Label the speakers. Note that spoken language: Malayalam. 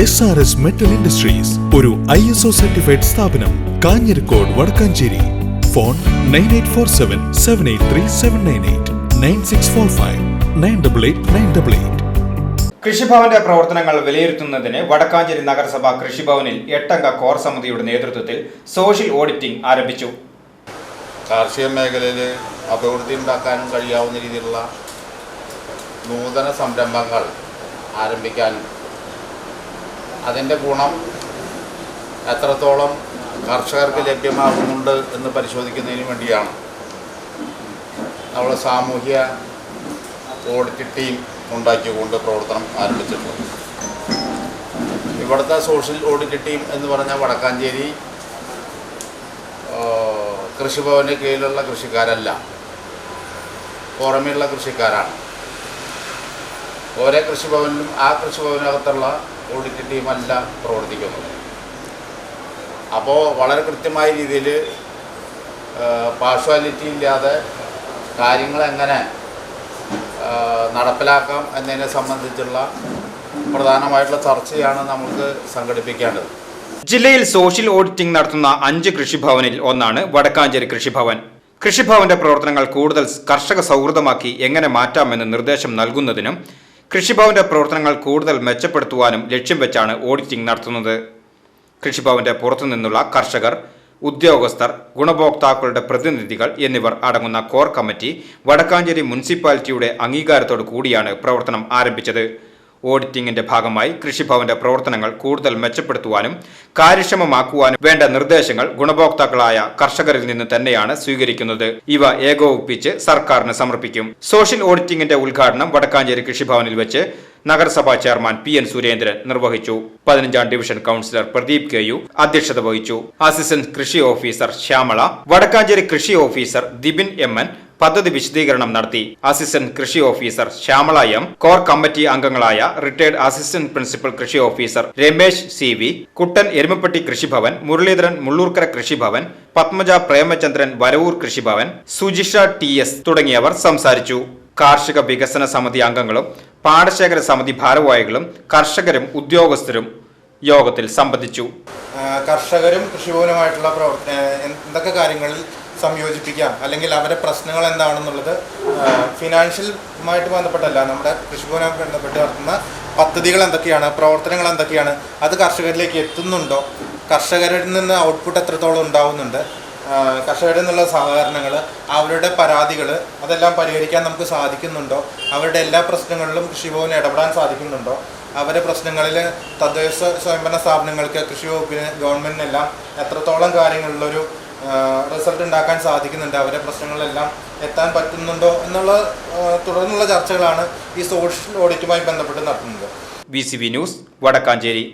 Speaker 1: S R S metal industries ഒരു ഐ എസ് ഒ സർട്ടിഫൈഡ് സ്ഥാപനം Kanjirakode Wadakkanchery. Phone nine eight four seven seven eight three seven nine eight nine six four five nine double eight nine double eight
Speaker 2: കൃഷിഭവന്റെ പ്രവർത്തനങ്ങൾ വിലയിരുത്തുന്നതിന് വടക്കാഞ്ചേരി നഗരസഭ കൃഷിഭവനിൽ എട്ടംഗ കോർ സമിതിയുടെ നേതൃത്വത്തിൽ സോഷ്യൽ ഓഡിറ്റിംഗ് ആരംഭിച്ചു.
Speaker 3: കാർഷിക മേഖലയിൽ അഭിവൃദ്ധി ഉണ്ടാക്കാനും കഴിയാവുന്ന രീതിയിലുള്ള നൂതന സംരംഭങ്ങൾ ആരംഭിക്കാനും അതിന്റെ ഗുണം എത്രത്തോളം കർഷകർക്ക് ലഭ്യമാകുന്നുണ്ട് എന്ന് പരിശോധിക്കുന്നതിന് വേണ്ടിയാണ്. നമ്മൾ സാമൂഹ്യ ഓഡിറ്റ് ടീം ഉണ്ടാക്കിക്കൊണ്ട് പ്രവർത്തനം ആരംഭിച്ചിട്ടുള്ളത്. ഇവിടുത്തെ സോഷ്യൽ ഓഡിറ്റ് ടീം എന്ന് പറഞ്ഞാൽ വടക്കാഞ്ചേരി കൃഷിഭവന്റെ കീഴിലുള്ള കൃഷിക്കാരല്ല. പുറമെയുള്ള കൃഷിക്കാരാണ്. ഓരോ കൃഷിഭവനിലും ആ കൃഷിഭവനകത്തുള്ള ഓഡിറ്റ് ടീമല്ല പ്രവർത്തിക്കുന്നത്. അപ്പോൾ വളരെ കൃത്യമായ രീതിയിൽ പാർഷ്വാലിറ്റി ഇല്ലാതെ കാര്യങ്ങൾ എങ്ങനെ നടപ്പിലാക്കാം എന്നതിനെ സംബന്ധിച്ചുള്ള പ്രധാനമായിട്ടുള്ള ചർച്ചയാണ് നമുക്ക് സംഘടിപ്പിക്കേണ്ടത്.
Speaker 2: ജില്ലയിൽ സോഷ്യൽ ഓഡിറ്റിംഗ് നടത്തുന്ന അഞ്ച് കൃഷിഭവനിൽ ഒന്നാണ് വടക്കാഞ്ചേരി കൃഷിഭവൻ. കൃഷിഭവന്റെ പ്രവർത്തനങ്ങൾ കൂടുതൽ കർഷക സൗഹൃദമാക്കി എങ്ങനെ മാറ്റാമെന്ന് നിർദ്ദേശം നൽകുന്നതിനും കൃഷിഭവന്റെ പ്രവർത്തനങ്ങൾ കൂടുതൽ മെച്ചപ്പെടുത്തുവാനും ലക്ഷ്യം വെച്ചാണ് ഓഡിറ്റിംഗ് നടത്തുന്നത്. കൃഷിഭവന്റെ പുറത്തുനിന്നുള്ള കർഷകർ ഉദ്യോഗസ്ഥർ ഗുണഭോക്താക്കളുടെ പ്രതിനിധികൾ എന്നിവർ അടങ്ങുന്ന കോർ കമ്മിറ്റി വടക്കാഞ്ചേരി മുനിസിപ്പാലിറ്റിയുടെ അംഗീകാരത്തോടു കൂടിയാണ് പ്രവർത്തനം ആരംഭിച്ചത്. ഓഡിറ്റിംഗിന്റെ ഭാഗമായി കൃഷിഭവന്റെ പ്രവർത്തനങ്ങൾ കൂടുതൽ മെച്ചപ്പെടുത്തുവാനും കാര്യക്ഷമമാക്കുവാനും വേണ്ട നിർദ്ദേശങ്ങൾ ഗുണഭോക്താക്കളായ കർഷകരിൽ നിന്ന് തന്നെയാണ് സ്വീകരിക്കുന്നത്. ഇവ ഏകോപിപ്പിച്ച് സർക്കാരിന് സമർപ്പിക്കും. സോഷ്യൽ ഓഡിറ്റിംഗിന്റെ ഉദ്ഘാടനം വടക്കാഞ്ചേരി കൃഷിഭവനിൽ വെച്ച് നഗരസഭാ ചെയർമാൻ പി എൻ സുരേന്ദ്രൻ നിർവഹിച്ചു. പതിനഞ്ചാം division councillor Pradeep K U അധ്യക്ഷത വഹിച്ചു. അസിസ്റ്റന്റ് കൃഷി ഓഫീസർ ശ്യാമള വടക്കാഞ്ചേരി കൃഷി ഓഫീസർ ദിബിൻ എം എൻ പദ്ധതി വിശദീകരണം നടത്തി അസിസ്റ്റന്റ് കൃഷി officer Shyamala M core committee അംഗങ്ങളായ റിട്ടയർഡ് അസിസ്റ്റന്റ് പ്രിൻസിപ്പൽ കൃഷി officer Ramesh C V Kuttan Erumapetty കൃഷിഭവൻ മുരളീധരൻ മുള്ളൂർക്കര കൃഷിഭവൻ പത്മജ പ്രേമചന്ദ്രൻ വരവൂർ കൃഷിഭവൻ സുജിഷ ടി എസ് തുടങ്ങിയവർ സംസാരിച്ചു. കാർഷിക വികസന സമിതി അംഗങ്ങളും പാടശേഖര സമിതി ഭാരവാഹികളും കർഷകരും ഉദ്യോഗസ്ഥരും യോഗത്തിൽ സംബന്ധിച്ചു.
Speaker 4: കർഷകരും കൃഷിഭവനുമായിട്ടുള്ള പ്രവർത്തന എന്തൊക്കെ കാര്യങ്ങളിൽ സംയോജിപ്പിക്കാം. അല്ലെങ്കിൽ അവരുടെ പ്രശ്നങ്ങൾ എന്താണെന്നുള്ളത് ഫിനാൻഷ്യലുമായിട്ട് ബന്ധപ്പെട്ടല്ല. നമ്മുടെ കൃഷിഭവനുമായി ബന്ധപ്പെട്ട് നടത്തുന്ന പദ്ധതികൾ എന്തൊക്കെയാണ് പ്രവർത്തനങ്ങൾ എന്തൊക്കെയാണ് അത് കർഷകരിലേക്ക് എത്തുന്നുണ്ടോ? കർഷകരിൽ നിന്ന് ഔട്ട്പുട്ട് എത്രത്തോളം ഉണ്ടാവുന്നുണ്ട്? കർഷകരിൽ നിന്നുള്ള സഹകരണങ്ങൾ അവരുടെ പരാതികൾ അതെല്ലാം പരിഹരിക്കാൻ നമുക്ക് സാധിക്കുന്നുണ്ടോ? അവരുടെ എല്ലാ പ്രശ്നങ്ങളിലും കൃഷിഭവന് ഇടപെടാൻ സാധിക്കുന്നുണ്ടോ? അവരുടെ പ്രശ്നങ്ങളിൽ തദ്ദേശ സ്വയംഭരണ സ്ഥാപനങ്ങൾക്ക് കൃഷി വകുപ്പിന് ഗവൺമെന്റിനെല്ലാം എത്രത്തോളം കാര്യങ്ങളിലൊരു റിസൾട്ട് ഉണ്ടാക്കാൻ സാധിക്കുന്നുണ്ട്. അവരെ പ്രശ്നങ്ങളെല്ലാം എത്താൻ പറ്റുന്നുണ്ടോ എന്നുള്ള തുടർന്നുള്ള ചർച്ചകളാണ് ഈ സോഷ്യൽ ഓഡിറ്റുമായി ബന്ധപ്പെട്ട് നടത്തുന്നത്.
Speaker 2: B news Wadakkanchery.